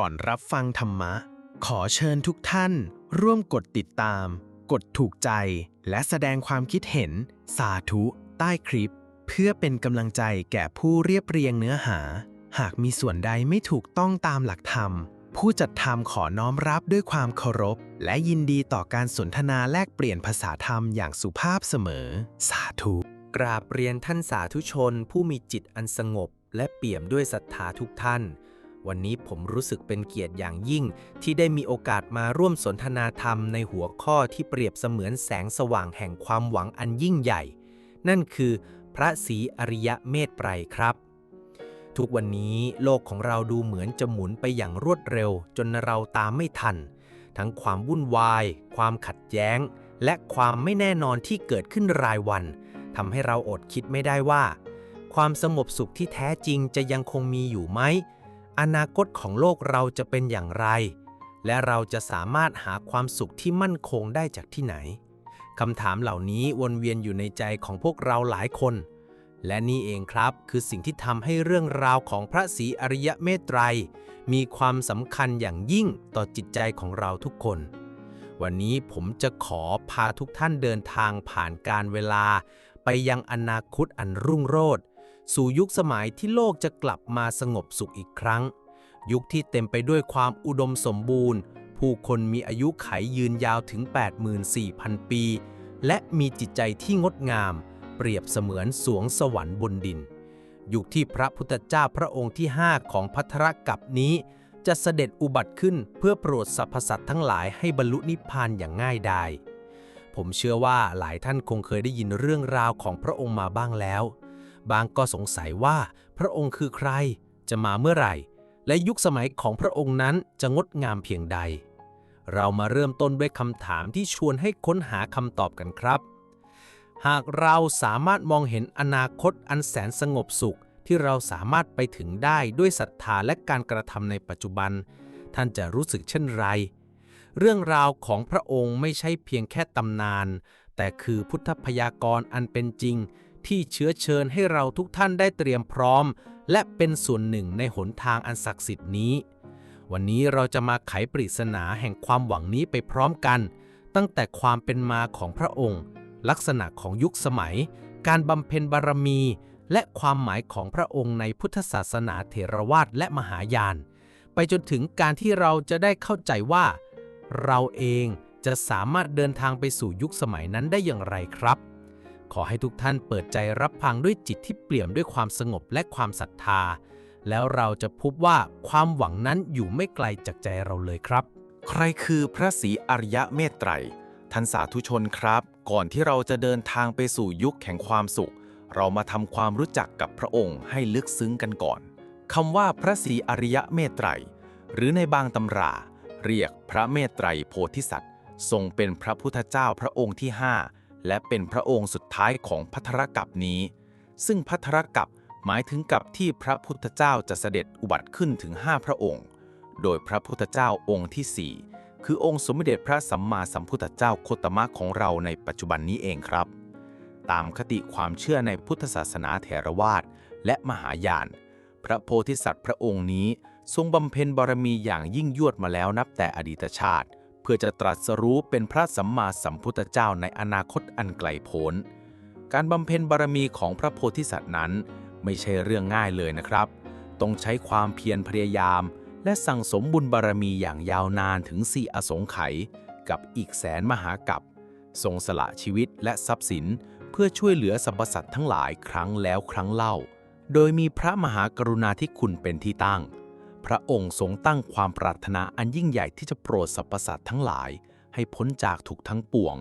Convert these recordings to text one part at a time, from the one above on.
ก่อนรับฟังธรรมะ ขอเชิญทุกท่าน ร่วมกดติดตาม กดถูกใจ และแสดงความคิดเห็น สาธุ ใต้คลิป เพื่อเป็นกำลังใจแก่ผู้เรียบเรียงเนื้อหา หากมีส่วนใดไม่ถูกต้องตามหลักธรรม ผู้จัดทำขอน้อมรับด้วยความเคารพ และยินดีต่อการสนทนาแลกเปลี่ยนภาษาธรรมอย่างสุภาพเสมอ สาธุ กราบเรียนท่านสาธุชน ผู้มีจิตอันสงบ และเปี่ยมด้วยศรัทธาทุกท่าน วันนี้ผมรู้สึกเป็นเกียรติอย่างยิ่ง ที่ได้มีโอกาสมาร่วมสนทนาธรรมในหัวข้อที่เปรียบเสมือนแสงสว่างแห่งความหวังอันยิ่งใหญ่ นั่นคือ พระศรีอริยเมตไตรครับ ทุกวันนี้โลกของเราดูเหมือนจะหมุนไปอย่างรวดเร็ว จนเราตามไม่ทัน ทั้งความวุ่นวาย ความขัดแย้ง และความไม่แน่นอนที่เกิดขึ้นรายวันทำให้เราอดคิดไม่ได้ว่า ความสงบสุขที่แท้จริงจะยังคงมีอยู่ไหม อนาคตของโลกเราจะเป็นอย่างไร และเราจะสามารถหาความสุขที่มั่นคงได้จากที่ไหนคำถามเหล่านี้วนเวียนอยู่ในใจของพวกเราหลายคน และนี่เองครับคือสิ่งที่ทำให้เรื่องราวของพระศรีอริยเมตไตร มีความสำคัญอย่างยิ่งต่อจิตใจของเราทุกคน วันนี้ผมจะขอพาทุกท่านเดินทางผ่านการเวลา ไปยังอนาคตอันรุ่งโรจน์ สู่ยุคสมัยที่โลกจะกลับมาสงบสุขอีกครั้ง ยุคที่เต็มไปด้วยความอุดมสมบูรณ์ ผู้คนมีอายุไขยืนยาวถึง 84,000 ปี และมีจิตใจที่งดงาม เปรียบเสมือนสวงสวรรค์บนดิน ยุคที่พระพุทธเจ้าพระองค์ที่ 5 ของพัทธรกับนี้จะเสด็จอุบัติขึ้นเพื่อโปรดสรรพสัตว์ทั้งหลายให้บรรลุนิพพานอย่างง่ายดาย ผมเชื่อว่าหลายท่านคงเคยได้ยินเรื่องราวของพระองค์มาบ้างแล้ว บางก็สงสัยว่าพระองค์คือใคร จะมาเมื่อไหร่ และยุคสมัยของพระองค์นั้นจะงดงามเพียงใด เรามาเริ่มต้นด้วยคำถามที่ชวนให้ค้นหาคำตอบกันครับ หากเราสามารถมองเห็นอนาคตอันแสนสงบสุขที่เราสามารถไปถึงได้ด้วยศรัทธาและการกระทำในปัจจุบัน ท่านจะรู้สึกเช่นไร เรื่องราวของพระองค์ไม่ใช่เพียงแค่ตำนาน แต่คือพุทธพยากรณ์อันเป็นจริง ที่เชื้อเชิญให้เราทุกท่านได้เตรียมพร้อม และเป็นส่วนหนึ่งในหนทางอันศักดิ์สิทธิ์นี้ วันนี้เราจะมาไขปริศนาแห่งความหวังนี้ไปพร้อมกัน ตั้งแต่ความเป็นมาของพระองค์ ลักษณะของยุคสมัย การบำเพ็ญบารมี และความหมายของพระองค์ในพุทธศาสนาเถรวาทและมหายาน ไปจนถึงการที่เราจะได้เข้าใจว่า เราเองจะสามารถเดินทางไปสู่ยุคสมัยนั้นได้อย่างไรครับ ขอให้ทุกท่านเปิดใจรับฟังด้วยจิตที่เปี่ยมด้วยความสงบและความศรัทธา แล้วเราจะพบว่าความหวังนั้นอยู่ไม่ไกลจากใจเราเลยครับ ใครคือพระศรีอริยะเมตไตรท่านสาธุชนครับ ก่อนที่เราจะเดินทางไปสู่ยุคแห่งความสุข เรามาทำความรู้จักกับพระองค์ให้ลึกซึ้งกันก่อนคำว่าพระศรีอริยะเมตไตรหรือในบางตำรา เรียกพระเมตไตรโพธิสัตว์ ทรงเป็นพระพุทธเจ้าพระองค์ที่5 และเป็นพระองค์สุดท้ายของพัทธรกัปนี้ ซึ่งพัทธรกัปหมายถึงกับที่พระพุทธเจ้าจะเสด็จอุบัติขึ้นถึง 5 พระองค์ โดยพระพุทธเจ้าองค์ที่ 4 คือองค์สมเด็จพระสัมมาสัมพุทธเจ้าโคตมะของเราในปัจจุบันนี้เองครับ ตามคติความเชื่อในพุทธศาสนาเถรวาทและมหายาน พระโพธิสัตว์พระองค์นี้ทรงบำเพ็ญบารมีอย่างยิ่งยวดมาแล้วนับแต่อดีตชาติ เพื่อจะตรัสรู้เป็นพระสัมมาสัมพุทธเจ้าในอนาคตอันไกลโพ้น การบำเพ็ญบารมีของพระโพธิสัตว์นั้น ไม่ใช่เรื่องง่ายเลยนะครับ ต้องใช้ความเพียรพยายาม และสั่งสมบุญบารมีอย่างยาวนานถึงสี่อสงไขยกับอีกแสนมหากับทรงสละชีวิตและทรัพย์สิน เพื่อช่วยเหลือสรรพสัตว์ทั้งหลายครั้งแล้วครั้งเล่า โดยมีพระมหากรุณาธิคุณเป็นที่ตั้ง พระองค์ทรงตั้งความปรารถนาอันยิ่งใหญ่ที่จะโปรดสรรพสัตว์ทั้งหลาย ให้พ้นจากทุกทั้งปวง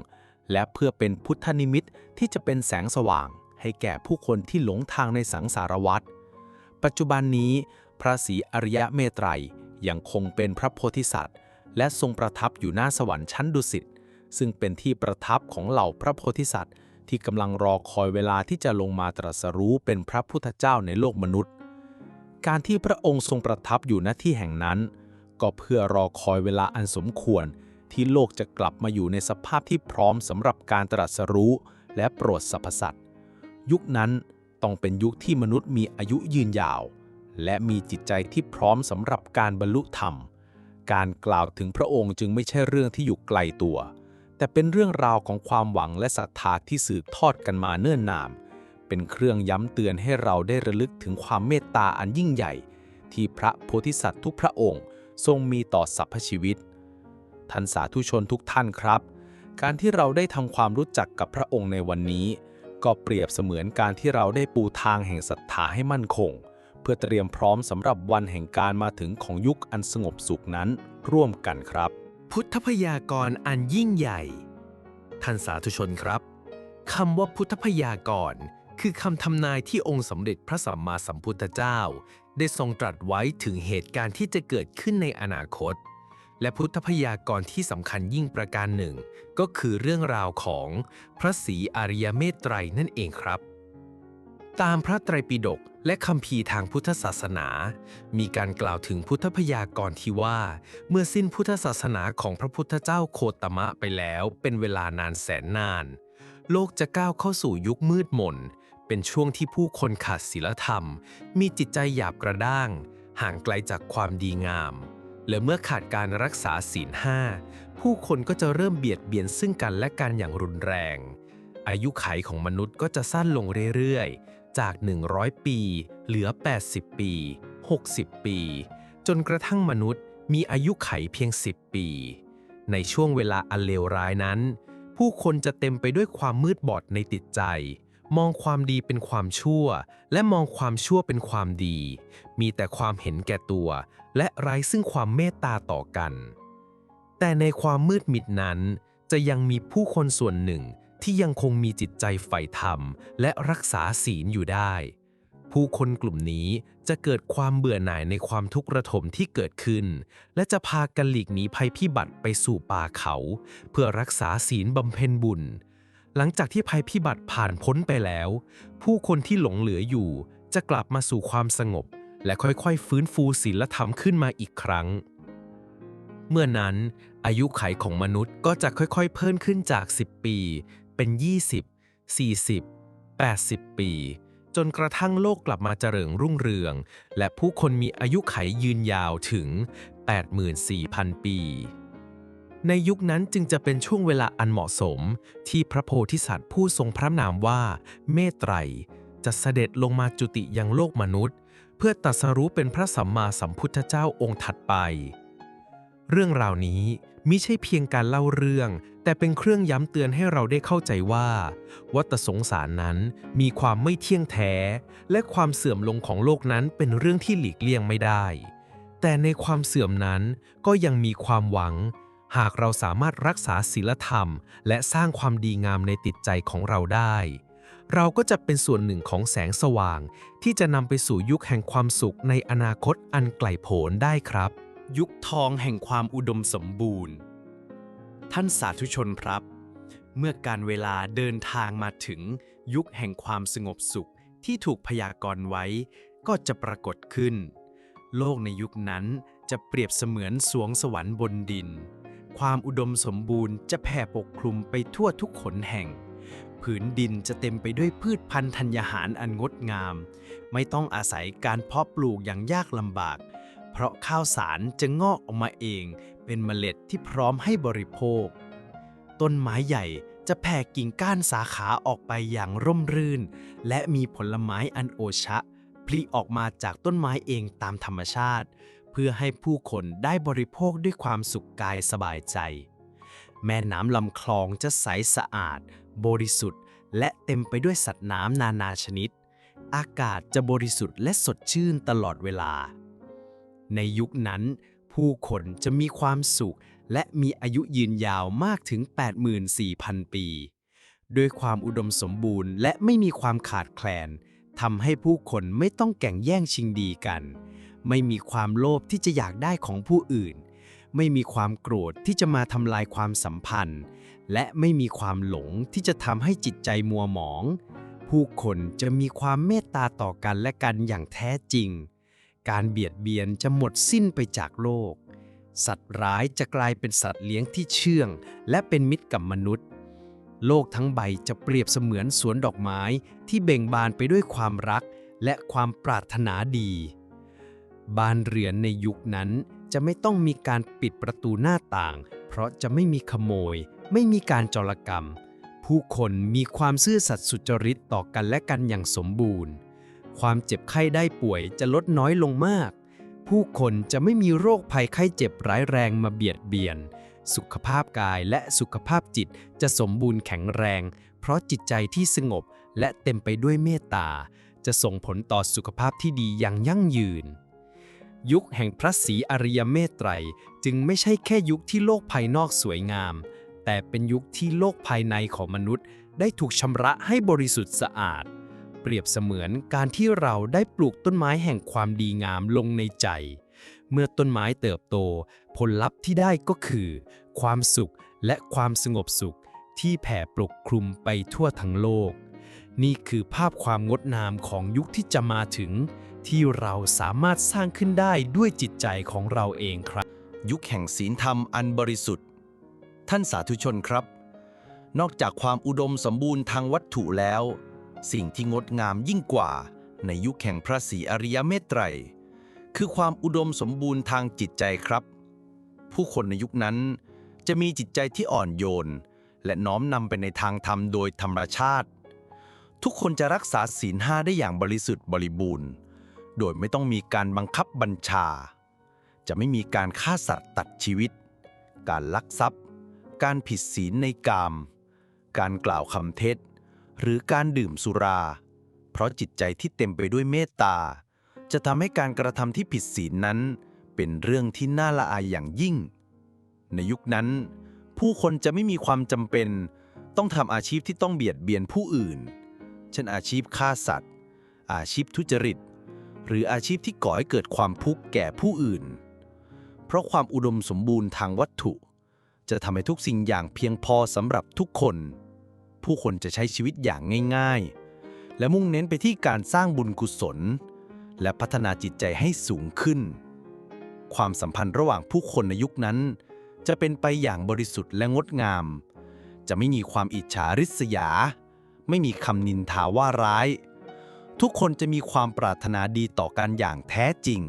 และเพื่อเป็นพุทธนิมิตที่จะเป็นแสงสว่าง ให้แก่ผู้คนที่หลงทางในสังสารวัฏปัจจุบันนี้พระศรีอริยเมตไตรยังคงเป็นพระโพธิสัตว์ และทรงประทับอยู่หน้าสวรรค์ชั้นดุสิตซึ่งเป็นที่ประทับของเหล่าพระโพธิสัตว์ ที่กำลังรอคอยเวลาที่จะลงมาตรัสรู้เป็นพระพุทธเจ้าในโลกมนุษย์ การที่พระองค์ทรงประทับอยู่ณที่แห่งนั้น ก็เพื่อรอคอยเวลาอันสมควร ที่โลกจะกลับมาอยู่ในสภาพที่พร้อมสำหรับการตรัสรู้และโปรดสรรพสัตว์ ยุคนั้นต้องเป็นยุคที่มนุษย์มีอายุยืนยาว และมีจิตใจที่พร้อมสำหรับการบรรลุธรรม การกล่าวถึงพระองค์จึงไม่ใช่เรื่องที่อยู่ไกลตัว แต่เป็นเรื่องราวของความหวังและศรัทธาที่สืบทอดกันมาเนิ่นนาน เป็นเครื่องย้ำเตือนให้เราได้ระลึกถึงความเมตตาอันยิ่งใหญ่ ที่พระโพธิสัตว์ทุกพระองค์ ทรงมีต่อสรรพชีวิต ท่านสาธุชนทุกท่านครับ การที่เราได้ทำความรู้จักกับพระองค์ในวันนี้ ก็เปรียบเสมือนการที่เราได้ปูทางแห่งศรัทธาให้มั่นคง เพื่อเตรียมพร้อมสำหรับวันแห่งการมาถึงของยุคอันสงบสุขนั้นร่วมกันครับ พุทธพยากรณ์อันยิ่งใหญ่ ท่านสาธุชนครับคำว่าพุทธพยากรณ์ คือคำทำนายที่องค์สมเด็จพระสัมมาสัมพุทธเจ้า ได้ทรงตรัสไว้ถึงเหตุการณ์ที่จะเกิดขึ้นในอนาคต และพุทธพยากรณ์ที่สำคัญยิ่งประการหนึ่ง ก็คือเรื่องราวของพระศรีอริยเมตไตรนั่นเองครับ ตามพระไตรปิฎกและคัมภีทางพุทธศาสนา มีการกล่าวถึงพุทธพยากรณ์ที่ว่า เมื่อสิ้นพุทธศาสนาของพระพุทธเจ้าโคตมะไปแล้ว เป็นเวลานานแสนนาน โลกจะก้าวเข้าสู่ยุคมืดมน เป็นช่วงที่ผู้คนขาดศีลธรรม มีจิตใจหยาบกระด้าง ห่างไกลจากความดีงาม และเมื่อขาดการรักษาศีลห้าผู้คนก็จะเริ่มเบียดเบียนซึ่งกันและกันอย่างรุนแรง อายุขัยของมนุษย์ก็จะสั้นลงเรื่อยๆ จาก 100 ปี เหลือ 80 ปี 60 ปี จนกระทั่งมนุษย์มีอายุไขเพียง 10 ปี ในช่วงเวลาอันเลวร้ายนั้น ผู้คนจะเต็มไปด้วยความมืดบอดในจิตใจ มองความดีเป็นความชั่ว และมองความชั่วเป็นความดี มีแต่ความเห็นแก่ตัว และไร้ซึ่งความเมตตาต่อกัน แต่ในความมืดมิดนั้น จะยังมีผู้คนส่วนหนึ่งที่ยังคงมีจิตใจใฝ่ธรรม และรักษาศีลอยู่ได้ ผู้คนกลุ่มนี้จะเกิดความเบื่อหน่ายในความทุกข์ระทมที่เกิดขึ้น และจะพากันหลีกหนีภัยพิบัติไปสู่ป่าเขา เพื่อรักษาศีลบำเพ็ญบุญ หลังจากที่ภัยพิบัติผ่านพ้นไปแล้ว ผู้คนที่หลงเหลืออยู่ จะกลับมาสู่ความสงบ และค่อยๆ ฟื้นฟูศีลธรรมขึ้นมาอีกครั้ง เมื่อนั้น อายุไขของมนุษย์ก็จะค่อยๆ เพิ่มขึ้นจาก 10 ปี เป็น 20 40 80 ปี จนกระทั่งโลกกลับมาเจริญรุ่งเรือง และผู้คนมีอายุไขยืนยาวถึง 84,000 ปี ในยุคนั้นจึงจะเป็นช่วงเวลาอันเหมาะสม ที่พระโพธิสัตว์ผู้ทรงพระนามว่า เมตไตร จะเสด็จลงมาจุติยังโลกมนุษย์ เพื่อตรัสรู้เป็นพระสัมมาสัมพุทธเจ้าองค์ถัดไป เรื่องราวนี้มิใช่เพียงการเล่าเรื่อง แต่เป็นเครื่องย้ำเตือนให้เราได้เข้าใจว่า วัฏสงสารนั้นมีความไม่เที่ยงแท้ และความเสื่อมลงของโลกนั้นเป็นเรื่องที่หลีกเลี่ยงไม่ได้ แต่ในความเสื่อมนั้นก็ยังมีความหวัง หากเราสามารถรักษาศีลธรรม และสร้างความดีงามในจิตใจของเราได้ เราก็จะเป็นส่วนหนึ่งของแสงสว่าง ที่จะนำไปสู่ยุคแห่งความสุขในอนาคตอันไกลโพ้นได้ครับ ยุคทองแห่งความอุดมสมบูรณ์ ท่านสาธุชนครับ เมื่อการเวลาเดินทางมาถึงยุคแห่งความสงบสุขที่ถูกพยากรณ์ไว้ก็จะปรากฏขึ้น โลกในยุคนั้นจะเปรียบเสมือนสวงสวรรค์บนดิน ความอุดมสมบูรณ์จะแผ่ปกคลุมไปทั่วทุกขนแห่ง ผืนดินจะเต็มไปด้วยพืชพันธุ์ธัญญาหารอันงดงาม ไม่ต้องอาศัยการเพาะปลูกอย่างยากลำบาก เพราะข้าวสารจะงอกออกมาเอง เป็นเมล็ดที่พร้อมให้บริโภค ต้นไม้ใหญ่จะแผ่กิ่งก้านสาขาออกไปอย่างร่มรื่น และมีผลไม้อันโอชะผลิออกมาจากต้นไม้เองตามธรรมชาติ เพื่อให้ผู้คนได้บริโภคด้วยความสุขกายสบายใจ แม่น้ำลำคลองจะใสสะอาด บริสุทธิ์ และเต็มไปด้วยสัตว์น้ำนานาชนิด อากาศจะบริสุทธิ์และสดชื่นตลอดเวลา ในยุคนั้น ผู้คนจะมีความสุข และมีอายุยืนยาวมากถึง 84,000 ปีด้วยความอุดมสมบูรณ์และไม่มีความขาดแคลนทำให้ผู้คนไม่ต้องแข่งแย่งชิงดีกัน ไม่มีความโลภที่จะอยากได้ของผู้อื่น ไม่มีความโกรธที่จะมาทำลายความสัมพันธ์ และไม่มีความหลงที่จะทำให้จิตใจมัวหมอง ผู้คนจะมีความเมตตาต่อกันและกันอย่างแท้จริง การเบียดเบียนจะหมดสิ้นไปจากโลก สัตว์ร้ายจะกลายเป็นสัตว์เลี้ยงที่เชื่อง และเป็นมิตรกับมนุษย์ โลกทั้งใบจะเปรียบเสมือนสวนดอกไม้ที่เบ่งบานไปด้วยความรักและความปรารถนาดี บ้านเรือนในยุคนั้นจะไม่ต้องมีการปิดประตูหน้าต่าง เพราะจะไม่มีขโมย ไม่มีการจรกรรม ผู้คนมีความซื่อสัตย์สุจริตต่อกันและกันอย่างสมบูรณ์ ความเจ็บไข้ได้ป่วยจะลดน้อยลงมาก ผู้คนจะไม่มีโรคภัยไข้เจ็บร้ายแรงมาเบียดเบียน สุขภาพกายและสุขภาพจิตจะสมบูรณ์แข็งแรง เพราะจิตใจที่สงบและเต็มไปด้วยเมตตา จะส่งผลต่อสุขภาพที่ดีอย่างยั่งยืน ยุคแห่งพระศรีอริยเมตไตรจึงไม่ใช่แค่ยุคที่โลกภายนอกสวยงาม แต่เป็นยุคที่โลกภายในของมนุษย์ ได้ถูกชำระให้บริสุทธิ์สะอาด เปรียบเสมือนการที่เราได้ปลูกต้นไม้แห่งความดีงามลงในใจ เมื่อต้นไม้เติบโต ผลลัพธ์ที่ได้ก็คือ ความสุขและความสงบสุขที่แผ่ปกคลุมไปทั่วทั้งโลก นี่คือภาพความงดงามของยุคที่จะมาถึง ที่เราสามารถสร้างขึ้นได้ด้วยจิตใจของเราเองครับ ยุคแห่งศีลธรรมอันบริสุทธิ์ ท่านสาธุชนครับ นอกจากความอุดมสมบูรณ์ทางวัตถุแล้ว สิ่งที่งดงามยิ่งกว่า ในยุคแห่งพระศรีอริยเมตไตร คือความอุดมสมบูรณ์ทางจิตใจครับ ผู้คนในยุคนั้นจะมีจิตใจที่อ่อนโยน และน้อมนำไปในทางธรรมโดยธรรมชาติ ทุกคนจะรักษาศีลห้าได้อย่างบริสุทธิ์บริบูรณ์ โดยไม่ต้องมีการบังคับบัญชา จะไม่มีการฆ่าสัตว์ตัดชีวิต การลักทรัพย์ การผิดศีลในกาม การกล่าวคำเท็จ หรือการดื่มสุรา เพราะจิตใจที่เต็มไปด้วยเมตตา จะทำให้การกระทำที่ผิดศีลนั้น เป็นเรื่องที่น่าละอายอย่างยิ่ง ในยุคนั้น ผู้คนจะไม่มีความจำเป็น ต้องทำอาชีพที่ต้องเบียดเบียนผู้อื่น เช่นอาชีพฆ่าสัตว์ อาชีพทุจริต หรืออาชีพที่ก่อให้เกิดความทุกข์แก่ผู้อื่น เพราะความอุดมสมบูรณ์ทางวัตถุ จะทำให้ทุกสิ่งอย่างเพียงพอสำหรับทุกคน ผู้คนจะใช้ชีวิตอย่างง่าย ๆ และมุ่งเน้นไปที่การสร้างบุญกุศล และพัฒนาจิตใจให้สูงขึ้น ความสัมพันธ์ระหว่างผู้คนในยุคนั้น จะเป็นไปอย่างบริสุทธิ์และงดงาม จะไม่มีความอิจฉาริษยา ไม่มีคำนินทาว่าร้าย ทุกคนจะมีความปรารถนาดีต่อกันอย่างแท้จริง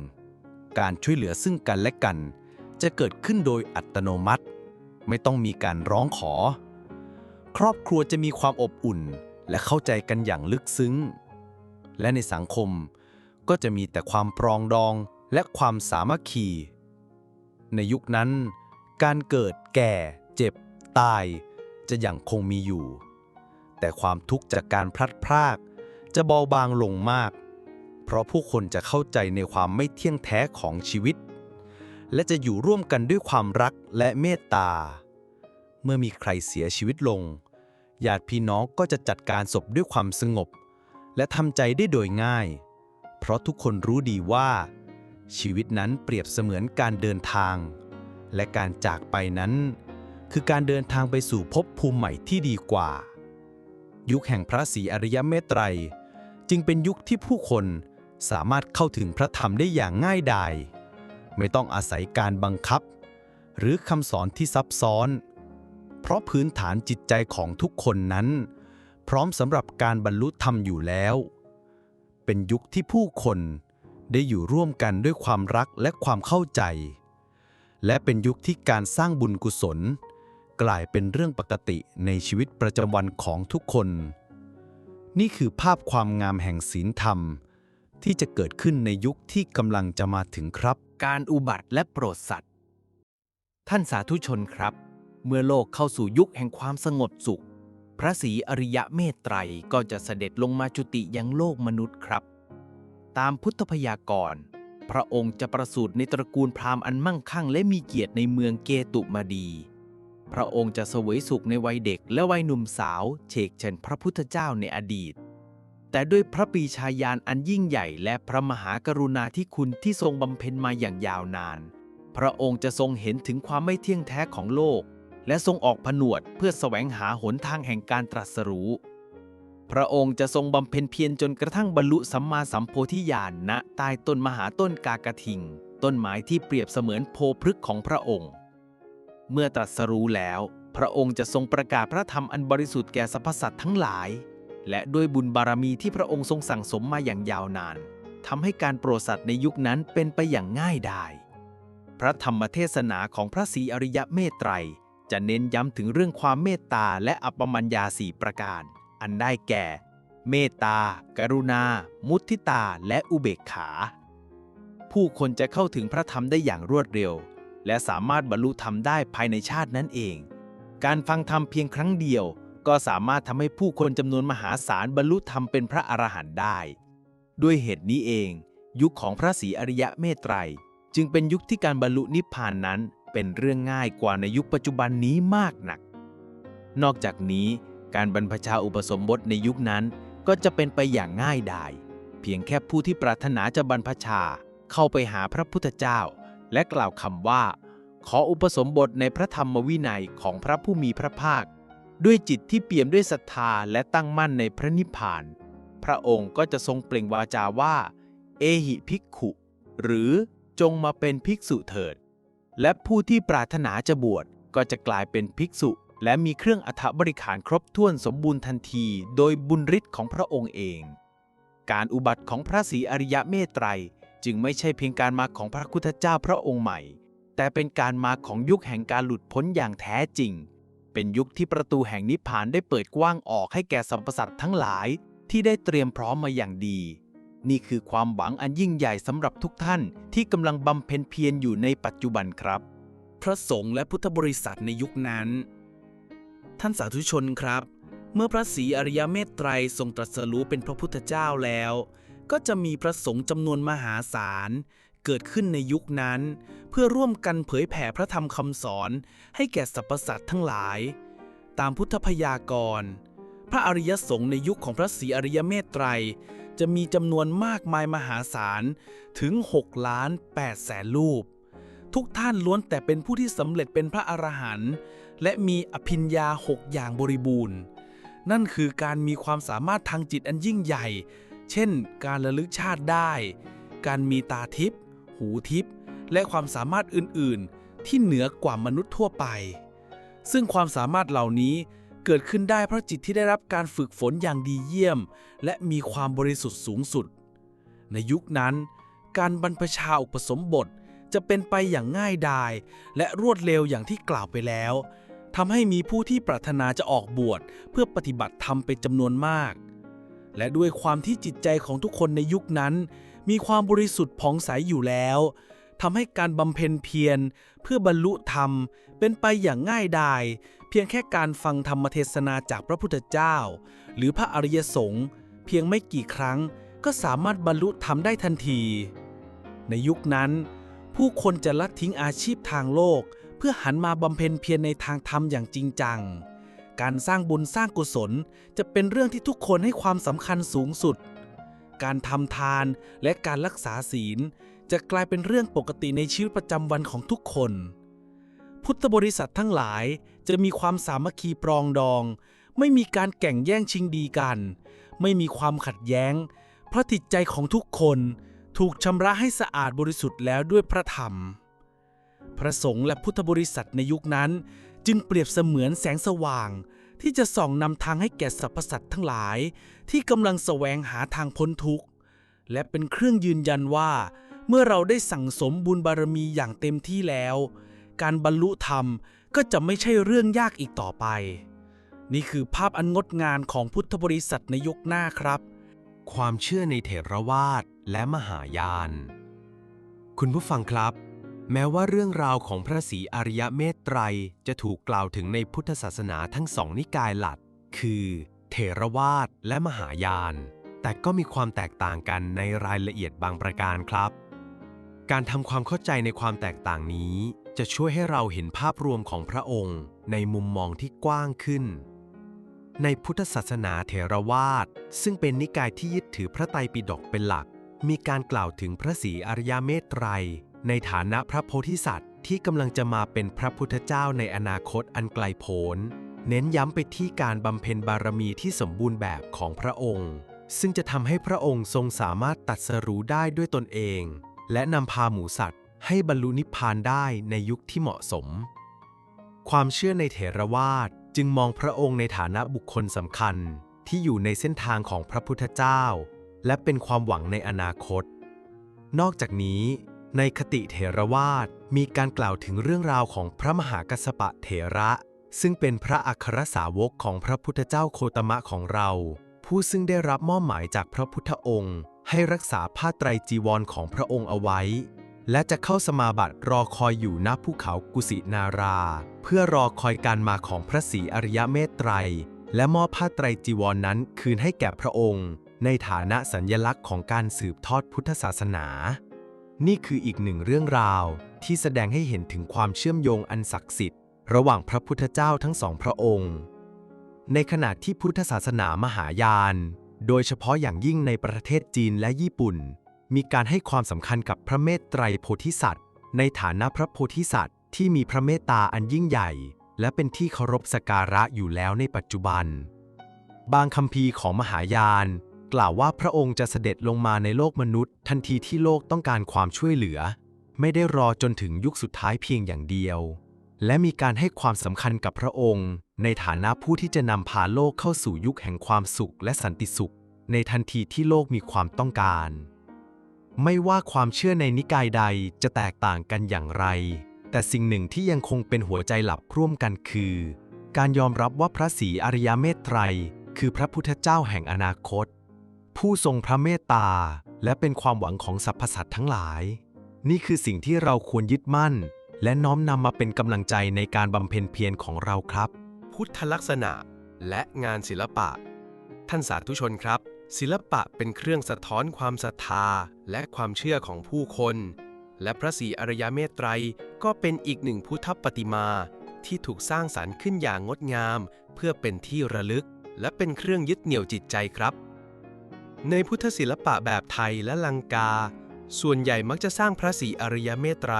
การช่วยเหลือซึ่งกันและกัน จะเกิดขึ้นโดยอัตโนมัติ ไม่ต้องมีการร้องขอ ครอบครัวจะมีความอบอุ่นและเข้าใจกันอย่างลึกซึ้ง และในสังคมก็จะมีแต่ความปรองดองและความสามัคคี ในยุคนั้น การเกิดแก่ เจ็บ ตาย จะยังคงมีอยู่ แต่ความทุกข์จากการพลัดพราก จะเบาบางลงมาก เพราะผู้คนจะเข้าใจในความไม่เที่ยงแท้ของชีวิต และจะอยู่ร่วมกันด้วยความรักและเมตตา เมื่อมีใครเสียชีวิตลงญาติพี่น้องก็จะจัดการศพด้วยความสงบ และทำใจได้โดยง่าย เพราะทุกคนรู้ดีว่า ชีวิตนั้นเปรียบเสมือนการเดินทาง และการจากไปนั้น คือการเดินทางไปสู่ภพภูมิใหม่ที่ดีกว่า ยุคแห่งพระศรีอริยเมตไตร จึงเป็นยุคที่ผู้คนสามารถเข้าถึงพระธรรมได้อย่างง่ายดาย ไม่ต้องอาศัยการบังคับ หรือคำสอนที่ซับซ้อน เพราะพื้นฐานจิตใจของทุกคนนั้น พร้อมสำหรับการบรรลุธรรมอยู่แล้ว เป็นยุคที่ผู้คนได้อยู่ร่วมกันด้วยความรักและความเข้าใจ และเป็นยุคที่การสร้างบุญกุศล กลายเป็นเรื่องปกติในชีวิตประจำวันของทุกคน นี่คือภาพความงามแห่งศีลธรรม ที่จะเกิดขึ้นในยุคที่กำลังจะมาถึงครับ การอุบัติและโปรดสัตว์ ท่านสาธุชนครับ เมื่อโลกเข้าสู่ยุคแห่งความสงบสุข พระศรีอริยะเมตไตรก็จะเสด็จลงมาจุติยังโลกมนุษย์ครับ ตามพุทธพยากรณ์พระองค์จะประสูติในตระกูลพราหมณ์อันมั่งคั่งและมีเกียรติในเมืองเกตุมาดี พระองค์จะเสวยสุขในวัยเด็กและวัยหนุ่มสาวเชกเช่นพระพุทธเจ้าในอดีต แต่ด้วยพระปีชาญาณอันยิ่งใหญ่และพระมหากรุณาธิคุณที่ทรงบำเพ็ญมาอย่างยาวนาน พระองค์จะทรงเห็นถึงความไม่เที่ยงแท้ของโลก และทรงออกผนวดเพื่อแสวงหาหนทางแห่งการตรัสรู้ พระองค์จะทรงบำเพ็ญเพียรจนกระทั่งบรรลุสัมมาสัมโพธิญาณณใต้ต้นมหาต้นกากระทิง ต้นไม้ที่เปรียบเสมือนโพพฤกษ์ของพระองค์ เมื่อตรัสรู้แล้ว พระองค์จะทรงประกาศพระธรรมอันบริสุทธิ์แก่สรรพสัตว์ทั้งหลาย และด้วยบุญบารมีที่พระองค์ทรงสั่งสมมาอย่างยาวนานทำให้การโปรดสัตว์ในยุคนั้นเป็นไปอย่างง่ายดายพระธรรมเทศนาของพระศรีอริยะเมตไตร จะเน้นย้ำถึงเรื่องความเมตตาและอัปปมัญญาสี่ประการ อันได้แก่ เมตตา กรุณา มุทิตา และอุเบกขา ผู้คนจะเข้าถึงพระธรรมได้อย่างรวดเร็ว และสามารถบรรลุธรรมได้ภายในชาตินั้นเอง การฟังธรรมเพียงครั้งเดียว ก็สามารถทำให้ผู้คนจำนวนมหาศาลบรรลุธรรมเป็นพระอรหันต์ได้ ด้วยเหตุนี้เอง ยุคของพระศรีอริยะเมตไตร จึงเป็นยุคที่การบรรลุนิพพานนั้นเป็นเรื่องง่ายกว่าในยุคปัจจุบันนี้มากหนัก นอกจากนี้การบรรพชาอุปสมบทในยุคนั้นก็จะเป็นไปอย่างง่ายดาย เพียงแค่ผู้ที่ปรารถนาจะบรรพชาเข้าไปหาพระพุทธเจ้า และกล่าวคำว่า ขออุปสมบทในพระธรรมวินัยของพระผู้มีพระภาค ด้วยจิตที่เปี่ยมด้วยศรัทธาและตั้งมั่นในพระนิพพาน พระองค์ก็จะทรงเปล่งวาจาว่า เอหิภิกขุ หรือจงมาเป็นภิกษุเถิด และผู้ที่ปรารถนาจะบวชก็จะกลายเป็นภิกษุ และมีเครื่องอัฐบริขารครบถ้วนสมบูรณ์ทันที โดยบุญฤทธิ์ของพระองค์เอง การอุบัติของพระศรีอริยะเมตไตร จึงไม่ใช่เพียงการมาของพระพุทธเจ้าพระองค์ใหม่ แต่เป็นการมาของยุคแห่งการหลุดพ้นอย่างแท้จริง เป็นยุคที่ประตูแห่งนิพพานได้เปิดกว้างออกให้แก่สรรพสัตว์ทั้งหลายที่ได้เตรียมพร้อมมาอย่างดี นี่คือความหวังอันยิ่งใหญ่สำหรับทุกท่านที่กำลังบำเพ็ญเพียรอยู่ในปัจจุบันครับ พระสงฆ์และพุทธบริษัทในยุคนั้น ท่านสาธุชนครับ เมื่อพระศรีอริยเมตไตรทรงตรัสรู้เป็นพระพุทธเจ้าแล้ว ก็จะมีพระสงฆ์จำนวนมหาศาล เกิดขึ้นในยุคนั้น เพื่อร่วมกันเผยแผ่พระธรรมคำสอน ให้แก่สรรพสัตว์ทั้งหลาย ตามพุทธพยากรณ์พระอริยสงฆ์ในยุคของพระศรีอริยเมตไตร จะมีจำนวนมากมายมหาศาล ถึง6ล้าน8แสนรูป ทุกท่านล้วนแต่เป็นผู้ที่สำเร็จเป็นพระอรหันต์และมีอภิญญาหกอย่างบริบูรณ์ นั่นคือการมีความสามารถทางจิตอันยิ่งใหญ่ เช่น การระลึกชาติได้ การมีตาทิพย์ หูทิพย์ และความสามารถอื่น ๆ ที่เหนือกว่ามนุษย์ทั่วไป ซึ่งความสามารถเหล่านี้เกิดขึ้นได้เพราะจิตที่ได้รับการฝึกฝนอย่างดีเยี่ยม และมีความบริสุทธิ์สูงสุด ในยุคนั้น การบรรพชาอุปสมบทจะเป็นไปอย่างง่ายดาย และรวดเร็วอย่างที่กล่าวไปแล้วทำให้มีผู้ที่ปรารถนาจะออกบวชเพื่อปฏิบัติธรรมเป็นจำนวนมาก และด้วยความที่จิตใจของทุกคนในยุคนั้น มีความบริสุทธิ์ผ่องใสอยู่แล้วทำให้การบำเพ็ญเพียรเพื่อบรรลุธรรมเป็นไปอย่างง่ายดาย เพียงแค่การฟังธรรมเทศนาจากพระพุทธเจ้า หรือพระอริยสงฆ์เพียงไม่กี่ครั้งก็สามารถบรรลุธรรมได้ทันที ในยุคนั้น ผู้คนจะละทิ้งอาชีพทางโลก เพื่อหันมาบำเพ็ญเพียรในทางธรรมอย่างจริงจัง การสร้างบุญสร้างกุศลจะเป็นเรื่องที่ทุกคนให้ความสำคัญสูงสุด การทำทานและการรักษาศีล จะกลายเป็นเรื่องปกติในชีวิตประจำวันของทุกคน พุทธบริษัททั้งหลายจะมีความสามัคคีปรองดอง ไม่มีการแข่งแย่งชิงดีกัน ไม่มีความขัดแย้ง เพราะจิตใจของทุกคนถูกชำระให้สะอาดบริสุทธิ์แล้วด้วยพระธรรมพระสงฆ์และพุทธบริษัทในยุคนั้น จึงเปรียบเสมือนแสงสว่าง ที่จะส่องนำทางให้แก่สรรพสัตว์ทั้งหลาย ที่กำลังแสวงหาทางพ้นทุกข์ และเป็นเครื่องยืนยันว่า เมื่อเราได้สั่งสมบุญบารมีอย่างเต็มที่แล้ว การบรรลุธรรมก็จะไม่ใช่เรื่องยากอีกต่อไป นี่คือภาพอันงดงามของพุทธบริษัทในยุคหน้าครับ ความเชื่อในเถรวาทและมหายาน คุณผู้ฟังครับ แม้ว่าเรื่องราวของพระศรีอริยเมตไตรจะถูกกล่าวถึงในพุทธศาสนาทั้งสองนิกายหลัก คือ เถรวาทและมหายาน แต่ก็มีความแตกต่างกันในรายละเอียดบางประการครับ การทำความเข้าใจในความแตกต่างนี้ จะช่วยให้เราเห็นภาพรวมของพระองค์ ในมุมมองที่กว้างขึ้น ในพุทธศาสนาเถรวาท ซึ่งเป็นนิกายที่ยึดถือพระไตรปิฎกเป็นหลัก มีการกล่าวถึงพระศรีอริยเมตไตร ในฐานะพระโพธิสัตว์ที่กำลังจะมาเป็นพระพุทธเจ้าในอนาคตอันไกลโพ้น เน้นย้ำไปที่การบำเพ็ญบารมีที่สมบูรณ์แบบของพระองค์ ซึ่งจะทำให้พระองค์ทรงสามารถตัดสรู้ได้ด้วยตนเอง และนำพาหมูสัตว์ ให้บรรลุนิพพานได้ในยุคที่เหมาะสม ความเชื่อในเถรวาทจึงมองพระองค์ในฐานะบุคคลสำคัญ ที่อยู่ในเส้นทางของพระพุทธเจ้า และเป็นความหวังในอนาคต นอกจากนี้ ในคติเถรวาทมีการกล่าวถึงเรื่องราวของพระมหากัสสปะเถระ ซึ่งเป็นพระอัครสาวกของพระพุทธเจ้าโคตมะของเรา ผู้ซึ่งได้รับมอบหมายจากพระพุทธองค์ ให้รักษาผ้าไตรจีวรของพระองค์เอาไว้ และจะเข้าสมาบัติรอคอยอยู่ณภูเขากุสินารา เพื่อรอคอยการมาของพระศรีอริยเมตไตร และมอบผ้าไตรจีวรนนั้นคืนให้แก่พระองค์ ในฐานะสัญญลักษณ์ของการสืบทอดพุทธศาสนา นี่คืออีกหนึ่งเรื่องราวที่แสดงให้เห็นถึงความเชื่อมโยงอันศักดิ์สิทธิ์ ระหว่างพระพุทธเจ้าทั้งสองพระองค์ ในขณะที่พุทธศาสนามหายาน โดยเฉพาะอย่างยิ่งในประเทศจีนและญี่ปุ่น มีการให้ความสำคัญกับพระเมตไตรโพธิสัตว์ ในฐานะพระโพธิสัตว์ ที่มีพระเมตตาอันยิ่งใหญ่ และเป็นที่เคารพสักการะอยู่แล้วในปัจจุบัน บางคัมภีร์ของมหายาน กล่าวว่าพระองค์จะเสด็จลงมาในโลกมนุษย์ ทันทีที่โลกต้องการความช่วยเหลือ ไม่ได้รอจนถึงยุคสุดท้ายเพียงอย่างเดียว และมีการให้ความสำคัญกับพระองค์ ในฐานะผู้ที่จะนำพาโลกเข้าสู่ยุคแห่งความสุขและสันติสุข ในทันทีที่โลกมีความต้องการ ไม่ว่าความเชื่อในนิกายใดจะแตกต่างกันอย่างไร แต่สิ่งหนึ่งที่ยังคงเป็นหัวใจหลักร่วมกันคือ การยอมรับว่าพระศรีอริยเมตไตรคือพระพุทธเจ้าแห่งอนาคต ผู้ทรงพระเมตตา และเป็นความหวังของสรรพสัตว์ทั้งหลาย นี่คือสิ่งที่เราควรยึดมั่น และน้อมนำมาเป็นกำลังใจในการบำเพ็ญเพียรของเราครับ พุทธลักษณะและงานศิลปะ ท่านสาธุชนครับ ศิลปะเป็นเครื่องสะท้อนความศรัทธาและความเชื่อของผู้คน และพระศรีอริยเมตไตรก็เป็นอีกหนึ่งพุทธปฏิมาที่ถูกสร้างสรรค์ขึ้นอย่างงดงาม เพื่อเป็นที่ระลึก และเป็นเครื่องยึดเหนี่ยวจิตใจครับ ในพุทธศิลปะแบบไทยและลังกา ส่วนใหญ่มักจะสร้างพระศรีอริยเมตไตร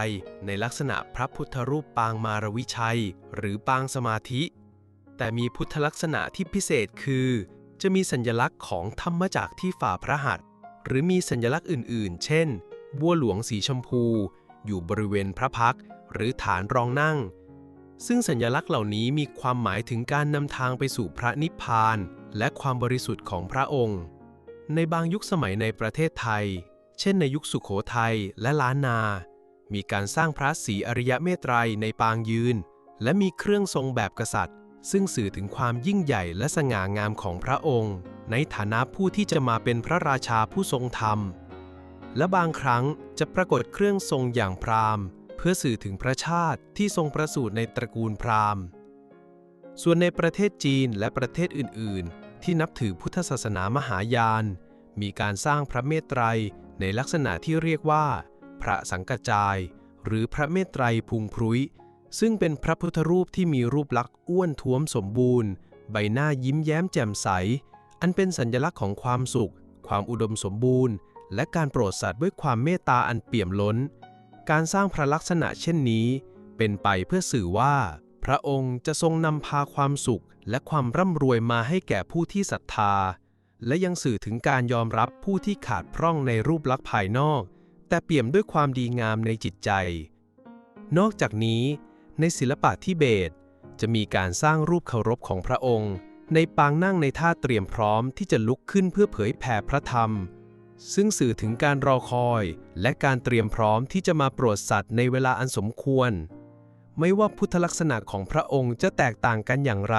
ในลักษณะพระพุทธรูปปางมารวิชัย หรือปางสมาธิ แต่มีพุทธลักษณะที่พิเศษคือ จะมีสัญลักษณ์ของธรรมจักรที่ฝ่าพระหัตถ์หรือมีสัญลักษณ์อื่น ๆ เช่น บัวหลวงสีชมพู อยู่บริเวณพระพักหรือฐานรองนั่ง ซึ่งสัญลักษณ์เหล่านี้มีความหมายถึงการนำทางไปสู่พระนิพพาน และความบริสุทธิ์ของพระองค์ ในบางยุคสมัยในประเทศไทย เช่นในยุคสุขโขทัยและล้านนา มีการสร้างพระศรีอริยเมตไตรในปางยืน และมีเครื่องทรงแบบกษัตริย์ ซึ่งสื่อถึงความยิ่งใหญ่และสง่างามของพระองค์ ในฐานะผู้ที่จะมาเป็นพระราชาผู้ทรงธรรม และบางครั้งจะปรากฏเครื่องทรงอย่างพราหมณ์ เพื่อสื่อถึงพระชาติที่ทรงประสูติในตระกูลพราหมณ์ ส่วนในประเทศจีนและประเทศอื่น ๆ ที่นับถือพุทธศาสนามหายาน มีการสร้างพระเมตไตรในลักษณะที่เรียกว่า พระสังกจาย หรือพระเมตไตรพุงพรุยซึ่งเป็นพระพุทธรูปที่มีรูปลักษณ์อ้วนท้วมสมบูรณ์ ใบหน้ายิ้มแย้มแจ่มใส อันเป็นสัญลักษณ์ของความสุข ความอุดมสมบูรณ์ และการโปรดสัตว์ด้วยความเมตตาอันเปี่ยมล้น การสร้างพระลักษณะเช่นนี้ เป็นไปเพื่อสื่อว่า พระองค์จะทรงนำพาความสุข และความร่ำรวยมาให้แก่ผู้ที่ศรัทธา และยังสื่อถึงการยอมรับผู้ที่ขาดพร่องในรูปลักษณ์ภายนอก แต่เปี่ยมด้วยความดีงามในจิตใจ นอกจากนี้ ในศิลปะทิเบต จะมีการสร้างรูปเคารพของพระองค์ ในปางนั่งในท่าเตรียมพร้อมที่จะลุกขึ้นเพื่อเผยแผ่พระธรรม ซึ่งสื่อถึงการรอคอย และการเตรียมพร้อมที่จะมาโปรดสัตว์ในเวลาอันสมควร ไม่ว่าพุทธลักษณะของพระองค์จะแตกต่างกันอย่างไร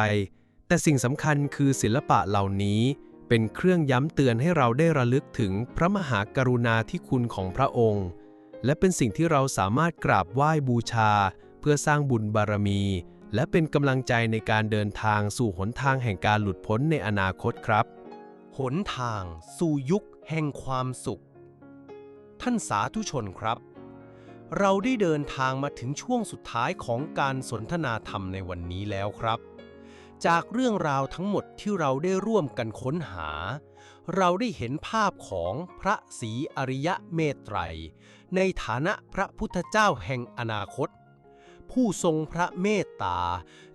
แต่สิ่งสำคัญคือศิลปะเหล่านี้ เป็นเครื่องย้ำเตือนให้เราได้ระลึกถึงพระมหากรุณาธิคุณของพระองค์ และเป็นสิ่งที่เราสามารถกราบไหว้บูชา เพื่อสร้างบุญบารมี และเป็นกำลังใจในการเดินทางสู่หนทางแห่งการหลุดพ้นในอนาคตครับ หนทางสู่ยุคแห่งความสุข ท่านสาธุชนครับ เราได้เดินทางมาถึงช่วงสุดท้ายของการสนทนาธรรมในวันนี้แล้วครับ จากเรื่องราวทั้งหมดที่เราได้ร่วมกันค้นหา เราได้เห็นภาพของพระศรีอริยเมตไตร ในฐานะพระพุทธเจ้าแห่งอนาคต ผู้ทรงพระเมตตา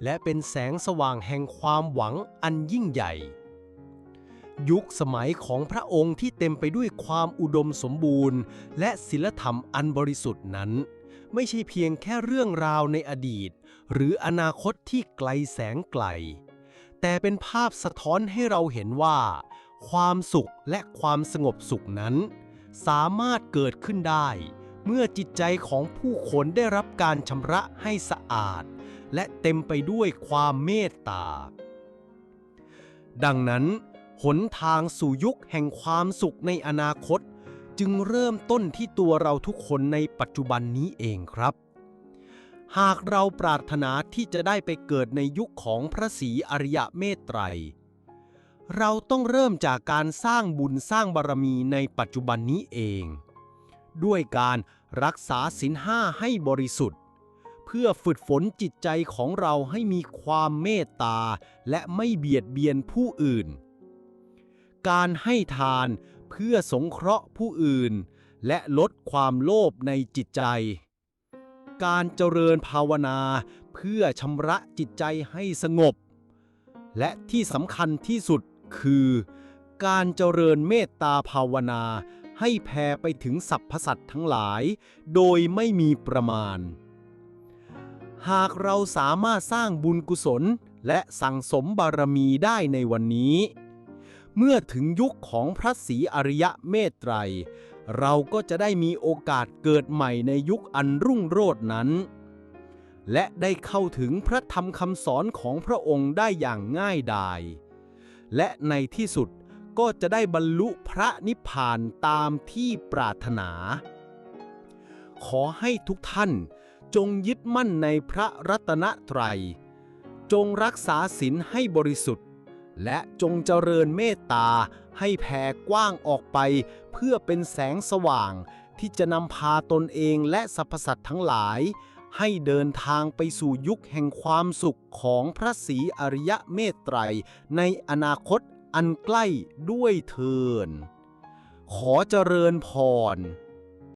และเป็นแสงสว่างแห่งความหวังอันยิ่งใหญ่ ยุคสมัยของพระองค์ที่เต็มไปด้วยความอุดมสมบูรณ์ และศิลธรรมอันบริสุทธิ์นั้น ไม่ใช่เพียงแค่เรื่องราวในอดีต หรืออนาคตที่ไกลแสงไกล แต่เป็นภาพสะท้อนให้เราเห็นว่า ความสุขและความสงบสุขนั้น สามารถเกิดขึ้นได้ เมื่อจิตใจของผู้คนได้รับการชำระให้สะอาด และเต็มไปด้วยความเมตตา ดังนั้น หนทางสู่ยุคแห่งความสุขในอนาคต จึงเริ่มต้นที่ตัวเราทุกคนในปัจจุบันนี้เองครับ หากเราปรารถนาที่จะได้ไปเกิดในยุคของพระศรีอริยะเมตไตร เราต้องเริ่มจากการสร้างบุญสร้างบารมีในปัจจุบันนี้เอง ด้วยการรักษาศีลห้าให้บริสุทธิ์ เพื่อฝึกฝนจิตใจของเราให้มีความเมตตา และไม่เบียดเบียนผู้อื่น การให้ทาน เพื่อสงเคราะห์ผู้อื่น และลดความโลภในจิตใจ การเจริญภาวนาเพื่อชำระจิตใจให้สงบ และที่สำคัญที่สุดคือ การเจริญเมตตาภาวนาให้แผ่ไปถึงสรรพสัตว์ทั้งหลาย โดยไม่มีประมาณ หากเราสามารถสร้างบุญกุศลและสั่งสมบารมีได้ในวันนี้ เมื่อถึงยุคของพระศรีอริยะเมตไตร เราก็จะได้มีโอกาสเกิดใหม่ในยุคอันรุ่งโรจน์นั้น และได้เข้าถึงพระธรรมคำสอนของพระองค์ได้อย่างง่ายดาย และในที่สุดก็จะได้บรรลุพระนิพพานตามที่ปรารถนา ขอให้ทุกท่านจงยึดมั่นในพระรัตนตรัย จงรักษาศีลให้บริสุทธิ์ และจงเจริญเมตตาให้แผ่กว้างออกไป เพื่อเป็นแสงสว่าง ที่จะนำพาตนเองและสรรพสัตว์ทั้งหลาย ให้เดินทางไปสู่ยุคแห่งความสุขของพระศรีอริยะเมตไตร ในอนาคตอันใกล้ด้วยเทินขอเจริญพร